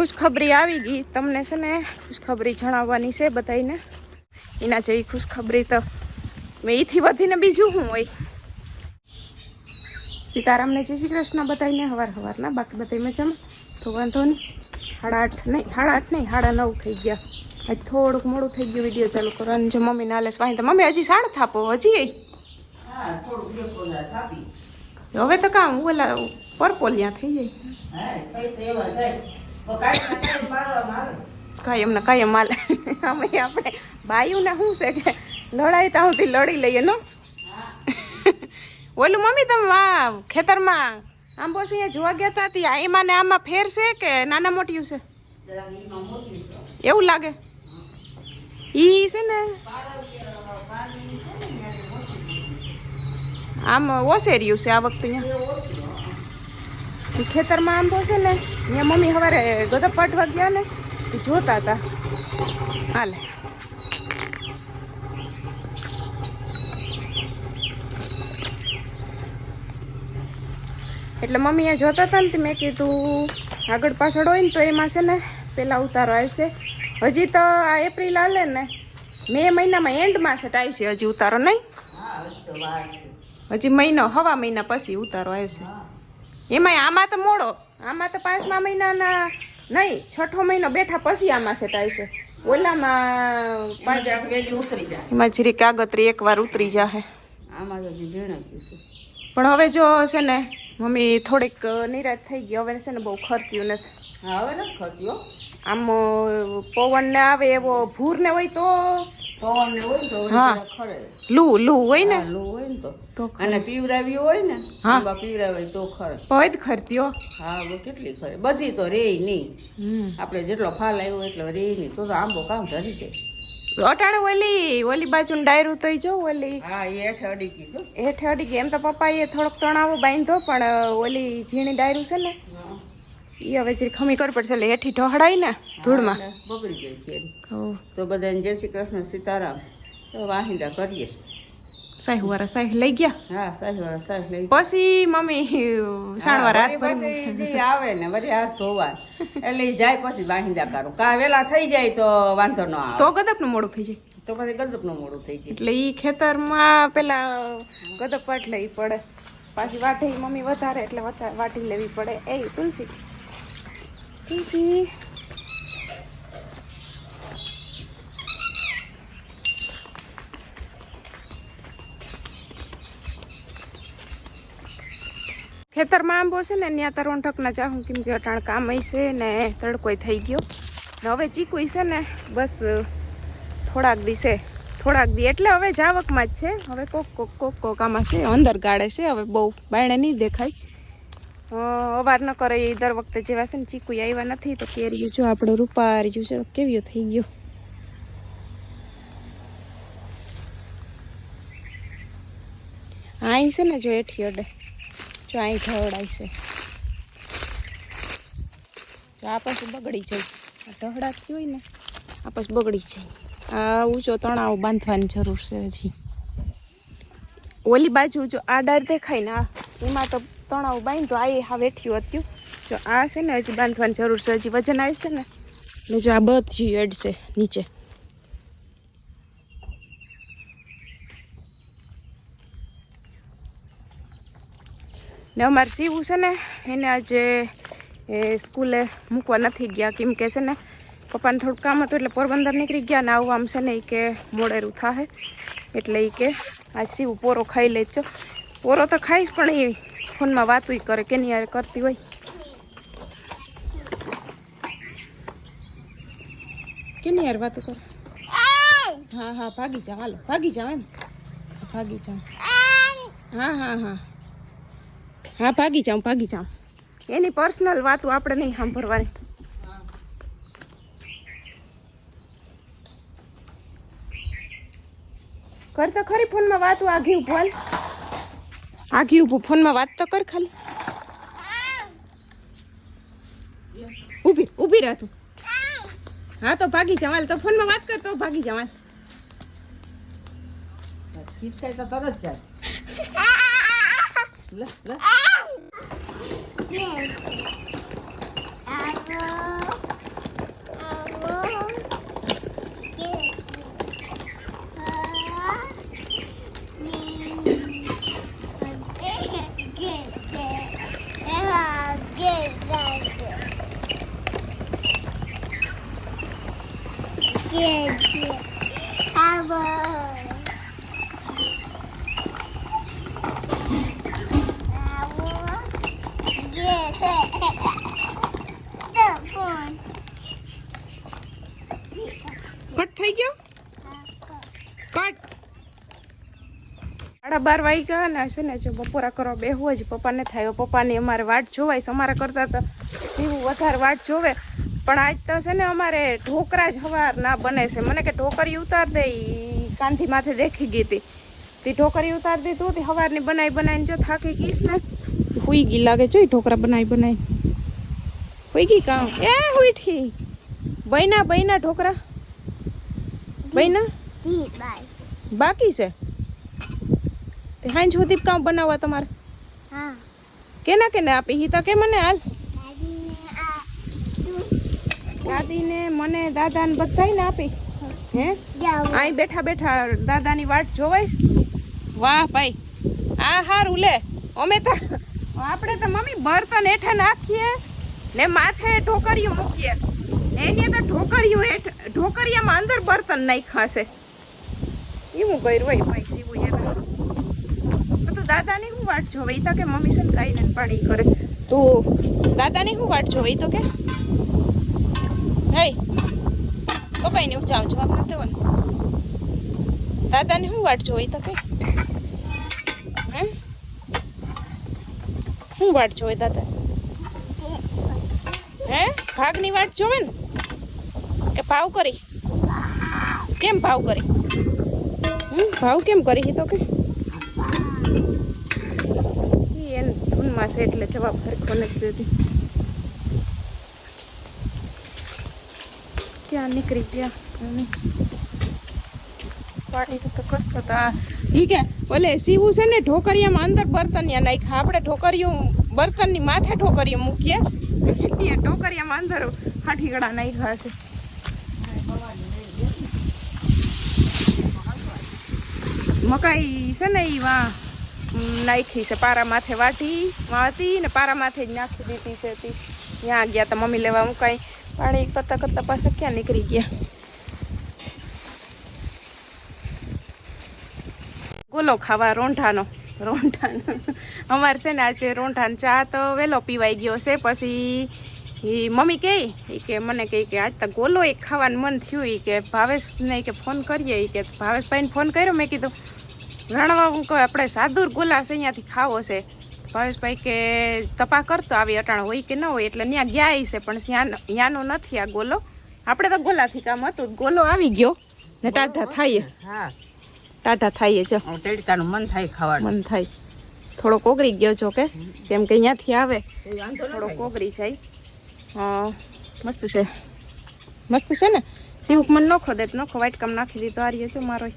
ખુશખબરી આવી ગઈ. તમને છે ને ખુશખબરી જણાવવાની છે બધાને એના જેવી ખુશખબરી તો મેં એથી વધીને બીજું શું હોય? સીતારામને જય શ્રી કૃષ્ણ બધાને હવાર હવારના બાકી બધા મજામાં? તો વાંધો નહીં. સાડા આઠ નહીં સાડા આઠ નહીં સાડા નવ થઈ ગયા. આજ થોડુંક મોડું થઈ ગયું વીડિયો ચાલુ કરો. અને જો મમ્મી નાલે વાહી તો મમ્મી હજી સાડા થાપો હજી હવે તો કામ ઓલા પરપોલિયા થઈ જાય? કાયમ ને કાયમ માલે અમે આપણે બાયુને શું છે કે લડાઈ ત્યાં સુધી લડી લઈએ નો? ઓલું મમ્મી તમે આ ખેતરમાં આંબો સિંહ જોવા ગયા હતા તી. એમાં ને આમાં ફેર છે કે નાના મોટિયું છે? એવું લાગે. ઈ છે ને આમ ઓસેર્યું છે આ વખતે અહીંયા. ખેતરમાં આંબો છે ને અહીંયા મમ્મી સવારે ગદપ પાટવા ગયા ને જોતા હતા. હાલે. એટલે મમ્મી એ જોતા હતા ને મેં કીધું આગળ પાછળ હોય ને તો એમાં છે ને પેલા ઉતારો આવશે. હજી તો આ એપ્રિલ હાલે ને મે મહિનામાં એન્ડમાં છે આવશે હજી ઉતારો નહીં. હજી મહિનો હવા મહિના પછી ઉતારો આવશે. એમાંય આમાં તો મોડો. આમાં તો પાંચમા મહિનાના નહીં છઠ્ઠો મહિનો બેઠા પછી આમાં સેટ આવશે ઓલામાં એમાં જરી કાગતરી એકવાર ઉતરી જાહે. આમાં પણ હવે જો છે ને મમ્મી થોડીક નિરાશ થઈ ગઈ. હવે છે ને બહુ ખર્ચ્યું નથી. હા હવે નથી ખર્ચ્યો આમ પવન ને આવે એવો ભૂર ને હોય તો? પવન ને હોય તો હા. ખરે. લુ લુ હોય ને? લુ હોય ને તો. તો અને પીવરાવી હોય ને હા. પીવરાવે તો ખરે. પદ ખરત્યો હા કેટલી ખરે. બધી તો રે નહીં આપણે જેટલો ફાલ આવ્યો એટલો રે નહીં તો આંબો કામ ધરી જાય. અટાણે ઓલી ઓલી બાજુ ડાયરું તો જો ઓલી. હા એ હેઠ અડી જો. હેઠે અડી ગઈ એમ તો પપ્પાએ થોડોક તણાવો બાંધ્યો પણ ઓલી ઝીણી ડાયરું છે ને એ હવે જરી ખમી કર પડશે એટલે હેઠી ઢોહડાય ને ધૂળમાં. બગડી જાય છે તો બધાને જય શ્રી કૃષ્ણ સીતારામ. તો વાહિંદા કરીએ. સાહી વાળા સાહેબ લઈ ગયા? હા સાહેબ વાળા સાહેબ લઈ પછી મમ્મી સાણવા રાત પછી આવે ને વળી હાથ ધોવા. એટલે જાય પછી વાહિંદા કરું. કા વેલા થઈ જાય તો વાંધો ન આવે. તો ગદપનું મોડું થઈ જાય. તો પછી ગદપનું મોડું થઈ ગયું એટલે ઈ ખેતરમાં પેલા ગદપ વાટ લેવી પડે. પાછી વાટી મમ્મી વધારે એટલે વાટી લેવી પડે. એ તુલસી. તુલસી ખેતરમાં આંબો છે ને ત્યાં તરવણ ઠકના ચાહું કેમ કે અટાણ કામ હશે ને તડકોય થઈ ગયો. હવે ચીકુઈ છે ને, બસ થોડાક દિવસે થોડાક દી એટલે હવે જાવકમાં જ છે. હવે કોક કોક કોક કોક આમાં છે, અંદર ગાળે છે, હવે બહુ બાયણે નહીં દેખાય. અવાર ન કરે એ દર વખતે જેવા છે ને ચીકુ આવ્યા નથી, તો કેરીયું જો આપણે રૂપાર્યું છે, કેવીયું થઈ ગયું? અહીં છે ને જો એઠી અડે. જો અહીં ઢવડાય છે. જો આ બગડી જાય. આ હોય ને આપસ બગડી જાય. આ ઊંચો તણાવ બાંધવાની જરૂર છે હજી. ઓલી બાજુ જો આ ડાર દેખાય ને એમાં તો તણાવ બાંધો આ એ હા વેઠ્યું હતું. જો આ છે ને, હજી બાંધવાની જરૂર છે, હજી વજન આવી છે ને. ને જો આ બધી એડ છે, નીચે. ને અમારે સીવું છે ને, એને આજે એ સ્કૂલે મૂકવા નથી ગયા, કેમ કે છે ને, પપ્પાને થોડું કામ હતું એટલે પોરબંદર નીકળી ગયા ને આવું આમ છે ને એ કે મોડેરું થાય એટલે એ કે આ સીવું પોરો ખાઈ લેજો. પોરો તો ખાઈશ પણ એ ફોનમાં વાતું કરે, કેની યાર કરતી હોય. કેની યાર વાતું કરે? હા હા, ભાગી જા હાલો, ભાગી જા એમ. ભાગી જા હા હા હા. હા, ભાગી જાઉં ભાગી જાઉં એની પર્સનલ વાતો આપણે નહીં સાંભળવાની. કર તો ખરી ફોનમાં વાતો, આ ઉભું હાલ આઘી ઉભું ફોનમાં વાત તો કર ખાલી. ઊભી ઊભી રહે તું. હા તો ભાગી જવાલ તો ફોનમાં વાત કર તો ભાગી જવાલ હાલ ખિસકાય તો તરત જાય. લે લે. કટ થઈ ગયો? કટ. સાડા બાર વાગી ગયા ને છે ને જો બપોરા કરવા બેહવો જ પપ્પાને થાય. પપ્પાની અમારે વાટ જોવાય છે. અમારા કરતાં તો એવું વધારે વાટ જોવે. પણ આજ તો છે ને અમારે ઢોકરા જ હવાર ના બને છે. મને કે ઢોકરી ઉતાર દે કાંધી માથે દેખી ગઈ હતી. તે ઢોકરી ઉતાર દીધું તે હવારની બનાવી બનાવીને જો થાકી ગઈશ ને હુઈ ગઈ લાગે જોઈ ઢોકરા બનાવી બનાવી. હુઈ ગઈ કામ? એ હુઈ ઠી. બૈના બૈના ઢોકરા? બૈના બાકી છે? તે હાંજ સુધી કામ બનાવવા તમારે? કેના કેને આપી? હી તો કે મને હાલ? દાદીને મને દાદાને બધાને આપી. હે? અહીં બેઠા બેઠા દાદાની વાટ જોવાઈશ. વાહ ભાઈ આ હારું લે. અમે તો આપણે તો મમ્મી બર્તન હેઠે નાખીએ ને માથે ઢોકરીયું મૂકીએ. એની અંદર ઢોકરીયું હેઠ ઢોકરિયામાં અંદર બર્તન નાખ્યા છે એવું કર્યું હોય ભાઈ સીવું એ તો. દાદાની હું વાટ જોવે? એ તો કે મમ્મી છે ને કાંઈ ને પાણી કરે. તો દાદાની હું વાટ જોવે? તો કે. હે તો કઈ નહીં જાઉં જવાબ નથી દેવાનો દાદાની હું વાટ જોવે? ઈ તો કે. હું વાટ જોવે દાદા હે? ભાગની વાટ જોવે ને? કે ભાવ કરી? કેમ ભાવ કરી? હમ, ભાવ કેમ કરી તો કે? એને ધૂનમાં છે એટલે જવાબ સરખો નથી દેતી ક્યાં નીકળી ગયા? પાણી તો કરતો હતા ઈ કે ઓલે સીવું છે ને ઢોકરીયામાં અંદર બર્તનિયા નાખ્યા. આપણે ઢોકરિયું, બર્તનની માથે ઢોકરિયું મૂકીએ. એ ઢોકરિયામાં અંદર હાઠીગડા નાખ્યા છે. મકાઈ છે ને એ વા નાખી છે. પારા માથે વાટી વાટી ને પારા માથે જ નાખી દીધી છે ત્યાં ગયા તા મમ્મી લેવા મુકાઈ પાણી કરતા કરતા પાછા ક્યાં નીકળી ગયા? ગોલો ખાવા રોંઠાનો રોંઢાનો. અમારે છે ને આજે રોંઢાનો ચા તો વહેલો પીવાઈ ગયો છે, પછી એ મમ્મી કહે કે મને કહે કે આજ તો ગોલો એક ખાવાનું મન થયું એ કે ભાવેશને કે ફોન કરીએ એ કે ભાવેશભાઈને ફોન કર્યો, મેં કીધું, રણવા, હું કહું, આપણે સાદુર ગોલા છે અહીંયાથી ખાવો છે. ભાવેશભાઈ કે, તપા કરતો આવી અટાણ હોય કે ન હોય, એટલે ત્યાં ગયા છે, પણ ત્યાં ત્યાંનો નથી આ ગોલો. આપણે તો ગોલાથી કામ હતું, ગોલો આવી ગયો ને ટાટા થાય હા. ટાટા થાય જો હવે તેડકાનું મન થાય ખાવાનું. મન થાય. થોડો કોગરી ગયો છો કે? કેમ કે અહીંયાથી આવે. ન થોડો કોગરી જાય. હા મસ્ત છે. મસ્ત છે ને? સીવુક મને નોખો દે નોખો વાઇટ કામ નાખી દીધો આ રહ્યો છો મારો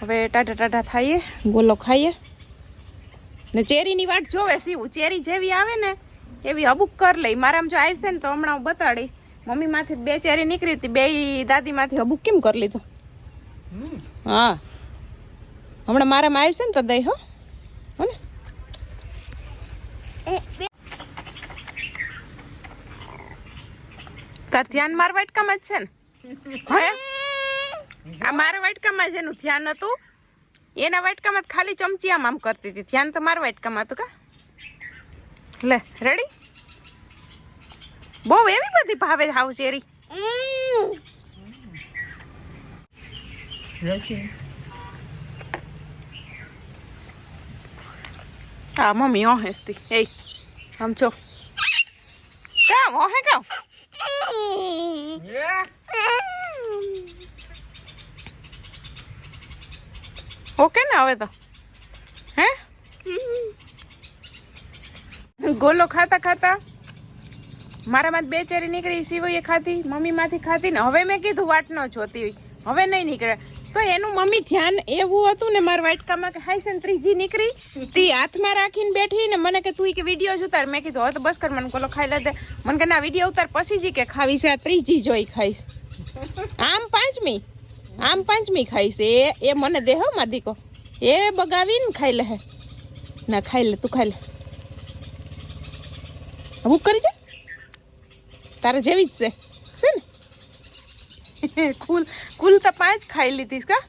હવે ટાટા ટાટા ખાઈએ ગોલો ખાઈએ. ને ચેરીની વાટ જોવે સીવું ચેરી જેવી આવે ને એવી અબુક કર લઈ મારામાં જો આવશે ને તો હમણાં હું બતાડી. મમ્મીમાંથી બે ચેરી નીકળી હતી બે દાદીમાંથી અબુક કેમ કરી લીધું? હા. હમણાં મારામાં આવશે ને તો દઈ હો. હો ને? તાર ધ્યાન માર વાટકામાં જ છે ને? હે? આ મારા વાટકામાં જેનું ધ્યાન હતું. એના વાટકામાં ખાલી ચમચી આમ આમ કરતી હતી. ધ્યાન તો મારા વાટકામાં હતું કા? લે રેડી બહુ એવી બધી ભાવે હાવ ચેરી હા મમ્મી ઓહેસતી એ આમ છો કામ ઓહે કામ ઓકે ને હવે તો હે ગોલો ખાતા ખાતા મારામાં બે ચેરી નીકળી સિવાય ખાધી મમ્મીમાંથી ખાધી ને હવે મેં કીધું વાટ ન જોતી હવે નહીં નીકળે. તો એનું મમ્મી ધ્યાન એવું હતું ને મારા વાટકામાં કે હાઈ છે ત્રીજી નીકળી, તી હાથમાં રાખીને બેઠી ને મને કે તું કે વીડિયો જ ઉતાર મેં કીધું હવે તો બસ કર, મને કોલો ખાઈ લે મને કે, ના વીડિયો ઉતાર પછી જી કે ખાવી છે આ ત્રીજી જોઈ ખાઈશ. આમ પાંચમી આમ પાંચમી ખાઈશ. એ એ મને દે હો દીકો. એ બગાવીને ખાઈ લે ના, ખાઈ લે, તું ખાઈ લે. બુક કરી છે? તારે જેવી જ છે. છે ને? કુલ કુલ તો પાંચ ખાઈ લીધીસ કા?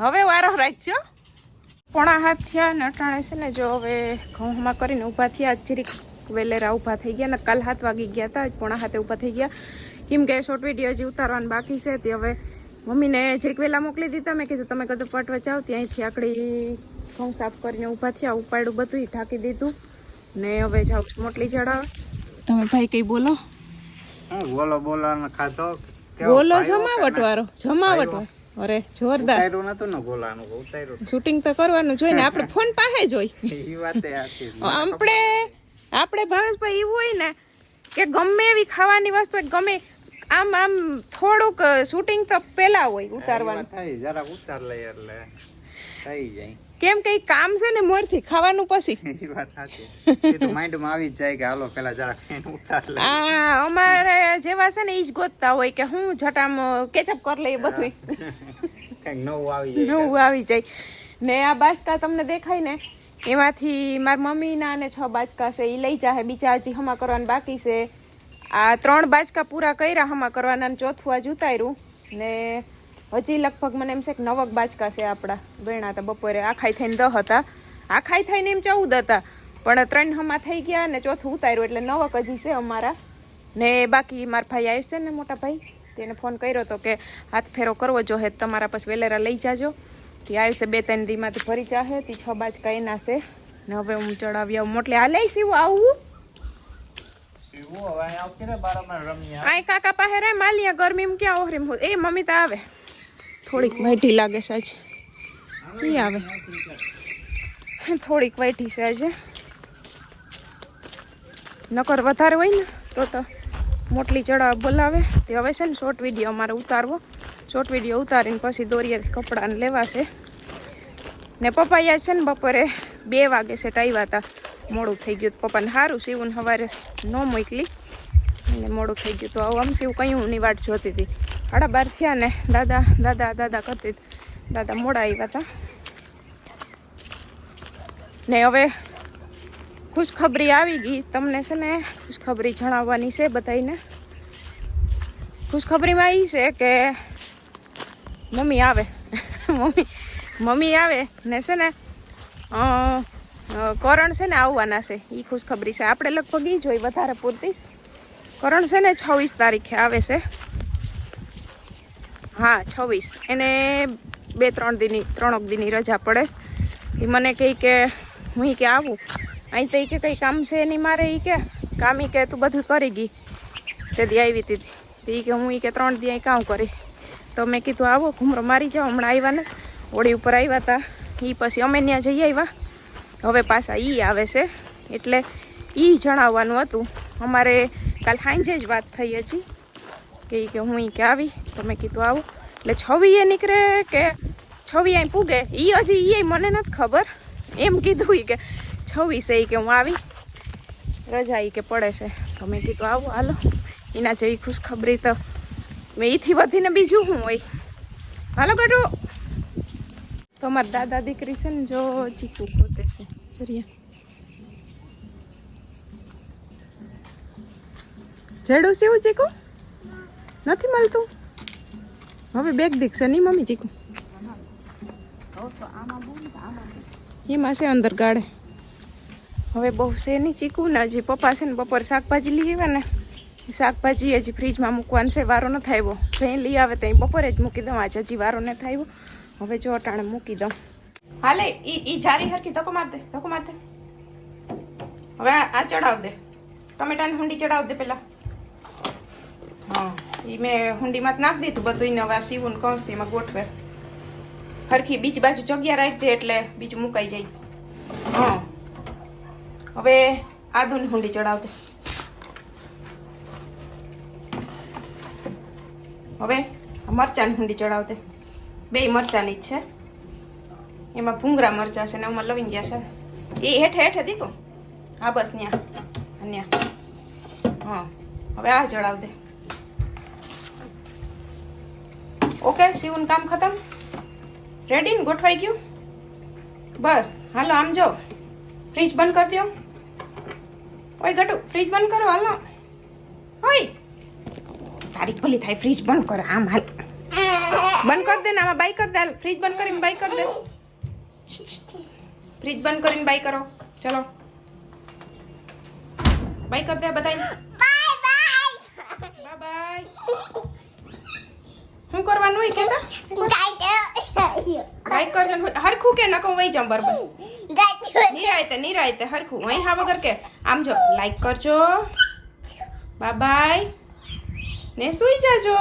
હવે વારો રાખજો. પોણા હાથ થયા ને અટાણે છે ને જો હવે ઘઉંમાં કરીને ઊભા થયા. જરીક વેલેરા ઊભા થઈ ગયા ને કાલ હાથ વાગી ગયા હતા પોણા હાથે ઊભા થઈ ગયા. કેમ કે શોર્ટ વીડિયો હજી ઉતારવાનું બાકી છે, તે હવે મમ્મીને જરીક વહેલા મોકલી દીધા. મેં કીધું, તમે કદું પટવા જાઓ. ત્યાંથી આકડી ઘઉં સાફ કરીને ઊભા થયા ઉપાડ્યું બધું ઢાંકી દીધું ને હવે જાઉં મોટલી ચડાવે તમે ભાઈ કઈ બોલો? બોલો બોલો ભાઈઓ જમાવટ વાળો જમાવટવાળો અરે જોરદાર. ઉતાર્યું નતું ને ગોલાનું ઉતાર્યું શૂટિંગ તો કરવાનું જોઈએ ને આપણે ફોન પાસે જોઈ એ વાત આપણે આપણે ભાવેશભાઈ એવું હોય ને કે ગમે એવી ખાવાની વસ્તુ ગમે આમ આમ થોડુંક શૂટિંગ તો પેલા હોય ઉતારવાનું. જરા ઉતાર લઈ એટલે. થઈ જાય. કેમ કે કામ છે ને મોરથી ખાવાનું પછી. એ વાત સાચી. એ તો માઇન્ડમાં આવી જ જાય કે હાલો પેલા જરા એને ઉતાર લે. આ અમારે જેવા છે ને ઈ જ ગોતતા હોય કે હું જટામ કેચઅપ કરી લઈએ બધું કંઈક નવું આવી જાય નવું આવી જાય. ને આ બાચકા તમને દેખાય ને એમાંથી મારા મમ્મીના અને છ બાચકા છે એ લઈ જાહે. બીજા હજી હમા કરવાના બાકી છે. આ ત્રણ બાચકા પૂરા કર્યા હમા કરવાના ચોથું આજ ઉતાર્યું. ને હજી લગભગ મને એમ છે કે નવક બાચકા છે આપણા. ગણ્યા હતા બપોરે. આખાઈ થઈને દહ હતા. આખાઈ થઈને એમ ચૌદ હતા. પણ ત્રણ હમા થઈ ગયા ને ચોથું ઉતાર્યું. એટલે નવક હજી છે અમારા. ને બાકી મારા ભાઈ આવ્યો છે ને મોટા ભાઈ. તેને ફોન કર્યો હતો કે હાથ ફેરો કરવો જો હે તમારા પાસે વેલેરા લઈ જાજો. કે આવ્યો છે બે ત્રણ દીમાંથી ભરી ચાહે તે છ બાજકા એના છે. ને હવે હું ચડાવી આવું. મોટલે હાલે સીવું આવું? કાકા પાસે રે માલિયા એમ ક્યાં ઓહરીમ એ મમ્મી તો આવે. થોડીક વાઈટી લાગે છે આજે. ઈ આવે. થોડીક વાઈટી છે આજે. નકર વધારે હોય ને, તો તો મોટલી ચડાવ બોલાવે. તે હવે છે ને શોર્ટ વીડિયો અમારે ઉતારવો. શોર્ટ વીડિયો ઉતારીને પછી દોરીએ કપડાને લેવાશે ને પપ્પાયા છે ને બપોરે બે વાગે સેટ આવ્યા હતા મોડું થઈ ગયું પપ્પાને સારું સીવું સવારે ન મોકલી. અને મોડું થઈ ગયું તો આવું આમ સીવું કયું હું વાટ જોતી હતી. સાડા બાર થયા ને દાદા દાદા દાદા કરતી દાદા મોડા આવ્યા હતા ને હવે ખુશખબરી આવી ગઈ. તમને છે ને ખુશખબરી જણાવવાની છે બધાને ખુશખબરીમાં એ છે કે મમ્મી આવે. મમ્મી મમ્મી આવે ને છે ને કરણ છે ને આવવાના છે. એ ખુશખબરી છે. આપણે લગભગ એ જોઈ વધારે પૂરતી. કરણ છે ને છવ્વીસ તારીખે આવે છે. હા, છવ્વીસ. એને બે, ત્રણ દિની, ત્રણક દિનની રજા પડે. એ મને કહે કે, હું કે આવું. અહીં તો એ કે કંઈ કામ છે નહીં મારે એ કે. કામ એ કે તું બધું કરી ગઈ. તે દી આવી હતી તે. કે હું એ કે ત્રણ દી અહીં કામ કરી. તો મેં કીધું, આવો, ઘૂમરો મારી જાઓ. હમણાં આવ્યા ને. હોળી ઉપર આવ્યા હતા એ પછી અમે ત્યાં જઈ આવ્યા હવે પાછા એ આવે છે. એટલે એ જણાવવાનું હતું. અમારે કાલ સાંજે જ વાત થઈ હજી. કે કે હું કે આવી, તો મેં કીધું આવું. એટલે છવીએ નીકળે કે છવી અહીં પૂગે? એ હજી એ મને નથી ખબર. એમ કીધું કે છવ્વીસે ઈ કે હું આવી. રજા એ કે પડે છે. તો મેં કીધું આવું, હાલો. એના જેવી ખુશખબરી તો મેં એથી વધીને બીજું શું હોય? હાલો કાઢો તો મારા દાદા દીકરી છે ને જો ચીકુ પોતે છે. જરિયા જેડું સેવું ચીકુ? નથી મળતું? હવે બેગ દીકશે નહીં મમ્મી ચીકુ. એમાં છે અંદર ગાડે હવે બહુ છે નહીં ચીકુ, ને હજી પપ્પા છે ને બપોર શાકભાજી લઈ આવ્યા ને. શાકભાજી હજી ફ્રીજમાં મૂકવાનું છે, વારો ન થાય જઈ લઈ આવે ત્યાં બપોરે જ મૂકી દઉં, આજે હજી વારો ન થાય હવે જો અટાણે મૂકી દઉં. હાલે, ઈ ઈ જારી હરકી ધક્કો માર દે, ધક્કો માર દે. હવે આ ચડાવ દે. ટમેટાની હુંડી ચડાવ દે પેલા. હા. એ મેં હુંડીમાં નાખી દીધું બધું નવા સીવું કૌંસ એમાં ગોઠવે. ફરખી બીજી બાજુ જગ્યા રાખજે એટલે બીજું મુકાઈ જાય. હા. હવે આદુની હુંડી ચડાવ દે હવે મરચાની હુંડી ચડાવ દે બે મરચાની જ છે. એમાં ભૂંગરા મરચા છે ને એમાં લવિંગ ગયા છે. એ હેઠે હેઠે દીકો હા, બસ ન્યા. ન્યા. હા. હવે આ ચડાવ દે ઓકે સીવું કામ ખતમ? રેડી ને ગોઠવાઈ ગયું? બસ હાલો આમ જો. ફ્રીજ બંધ કરી દો ઓય ગટુ ફ્રીજ બંધ કરો હાલો. ઓય. તારીખ ભલી થાય ફ્રીજ બંધ કરો આમ હાલ. બંધ કર દે ને આમાં બાય કર દે હાલ. ફ્રીજ બંધ કરીને બાય કર દે. ફ્રીજ બંધ કરીને બાય કરો. ચલો. બાય કર દે બધાય બાય બાય. શું કરવાનું હોય કેતા બાય કરજો હરખું કે નકો વઈ જામ બરાબર? નિરાયતે નિરાયતે, હરખું. અહીં હા વગર કે. આમ જો લાઈક કરજો. બાય બાય ને સુઈ જાજો.